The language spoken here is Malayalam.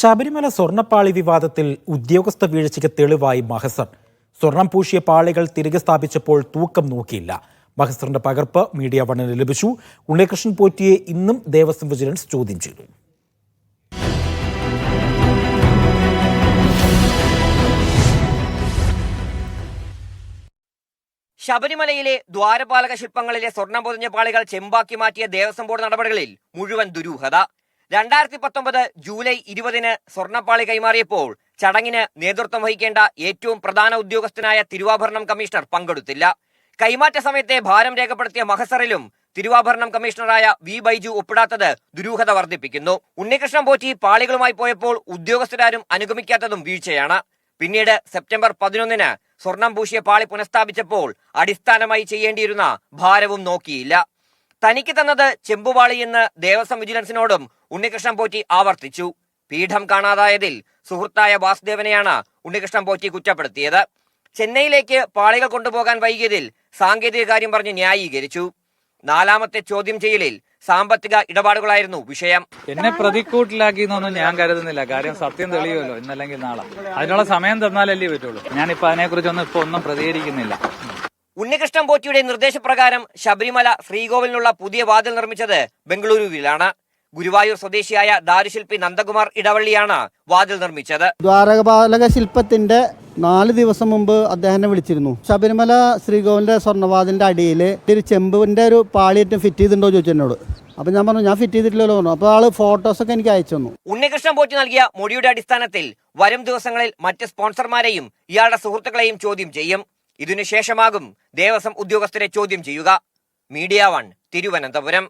ശബരിമല സ്വർണപ്പാളി വിവാദത്തിൽ ഉദ്യോഗസ്ഥ വീഴ്ചയ്ക്ക് തെളിവായി മഹസർ. സ്വർണം പൂശിയ പാളികൾ തിരികെ സ്ഥാപിച്ചപ്പോൾ തൂക്കം നോക്കിയില്ല. മഹസറിന്റെ പകർപ്പ് മീഡിയ വണ്ണിന് ലഭിച്ചു. ഉണ്ണികൃഷ്ണൻ പോറ്റിയെ ഇന്നും ദേവസ്വം വിജിലൻസ് ചോദ്യം ചെയ്തു. ശബരിമലയിലെ ദ്വാരപാലക ശില്പങ്ങളിലെ സ്വർണം പൊതിഞ്ഞ പാളികൾ ചെമ്പാക്കി മാറ്റിയ ദേവസ്വം ബോർഡ് നടപടികളിൽ മുഴുവൻ ദുരൂഹത. രണ്ടായിരത്തി പത്തൊമ്പത് ജൂലൈ ഇരുപതിന് സ്വർണപ്പാളി കൈമാറിയപ്പോൾ ചടങ്ങിന് നേതൃത്വം വഹിക്കേണ്ട ഏറ്റവും പ്രധാന ഉദ്യോഗസ്ഥനായ തിരുവാഭരണം കമ്മീഷണർ പങ്കെടുത്തില്ല. കൈമാറ്റ സമയത്തെ ഭാരം രേഖപ്പെടുത്തിയ മഹസറിലും തിരുവാഭരണം കമ്മീഷണറായ വി ബൈജു ഒപ്പിടാത്തത് ദുരൂഹത വർദ്ധിപ്പിക്കുന്നു. ഉണ്ണികൃഷ്ണൻ പോറ്റി പാളികളുമായി പോയപ്പോൾ ഉദ്യോഗസ്ഥരാരും അനുഗമിക്കാത്തതും വീഴ്ചയാണ്. പിന്നീട് സെപ്റ്റംബർ പതിനൊന്നിന് സ്വർണം പൂശിയ പാളി പുനഃസ്ഥാപിച്ചപ്പോൾ അടിസ്ഥാനമായി ചെയ്യേണ്ടിയിരുന്ന ഭാരവും നോക്കിയില്ല. തനിക്ക് തന്നത് ചെമ്പുപാളി എന്ന് ദേവസ്വം വിജിലൻസിനോടും ഉണ്ണികൃഷ്ണൻ പോറ്റി ആവർത്തിച്ചു. പീഠം കാണാതായതിൽ സുഹൃത്തായ വാസുദേവനെയാണ് ഉണ്ണികൃഷ്ണൻ പോറ്റി കുറ്റപ്പെടുത്തിയത്. ചെന്നൈയിലേക്ക് പാളികൾ കൊണ്ടുപോകാൻ വൈകിയതിൽ സാങ്കേതിക കാര്യം പറഞ്ഞ് ന്യായീകരിച്ചു. നാലാമത്തെ ചോദ്യം ചെയ്യലിൽ സാമ്പത്തിക ഇടപാടുകളായിരുന്നു വിഷയം. എന്നെ പ്രതിക്കൂട്ടിലാക്കി എന്നൊന്നും ഞാൻ കരുതുന്നില്ല. കാര്യം സത്യം തെളിയുമല്ലോ ഇന്നല്ലെങ്കിൽ നാളെ. അതിനുള്ള സമയം തന്നാലല്ലേ പറ്റുള്ളൂ. ഞാനിപ്പോ അതിനെക്കുറിച്ചൊന്നും ഇപ്പൊ ഒന്നും പ്രതികരിക്കുന്നില്ല. ഉണ്ണികൃഷ്ണൻ പോറ്റിയുടെ നിർദ്ദേശപ്രകാരം ശബരിമല ശ്രീകോവിലിനുള്ള പുതിയ വാതിൽ നിർമ്മിച്ചത് ബംഗളൂരുവിലാണ്. ഗുരുവായൂർ സ്വദേശിയായ ദാരുശില്പി നന്ദകുമാർ ഇടവള്ളിയാണ് വാതിൽ നിർമ്മിച്ചത്. ദ്വാരകപാലക ശില്പത്തിന്റെ നാല് ദിവസം മുമ്പ് അദ്ദേഹത്തെ വിളിച്ചിരുന്നു. ശബരിമല ശ്രീകോവിലിന്റെ സ്വർണവാതിന്റെ അടിയിൽ ഒരു ചെമ്പിന്റെ ഒരു പാളിയേറ്റം ഫിറ്റ് ചെയ്തിട്ടുണ്ടോ ചോദിച്ചു എന്നോട്. അപ്പൊ ഞാൻ പറഞ്ഞു ഞാൻ ഫിറ്റ് ചെയ്തിട്ടില്ലല്ലോ പറഞ്ഞു. അപ്പൊ ആൾ ഫോട്ടോസൊക്കെ എനിക്ക് അയച്ചു തന്നു. ഉണ്ണികൃഷ്ണൻ പോറ്റി നൽകിയ മൊഴിയുടെ അടിസ്ഥാനത്തിൽ വരും ദിവസങ്ങളിൽ മറ്റ് സ്പോൺസർമാരെയും ഇയാളുടെ സുഹൃത്തുക്കളെയും ചോദ്യം ചെയ്യും. ഇതിനുശേഷമാകും ദേവസ്വം ഉദ്യോഗസ്ഥരെ ചോദ്യം ചെയ്യുക. Media one Thiruvananthapuram.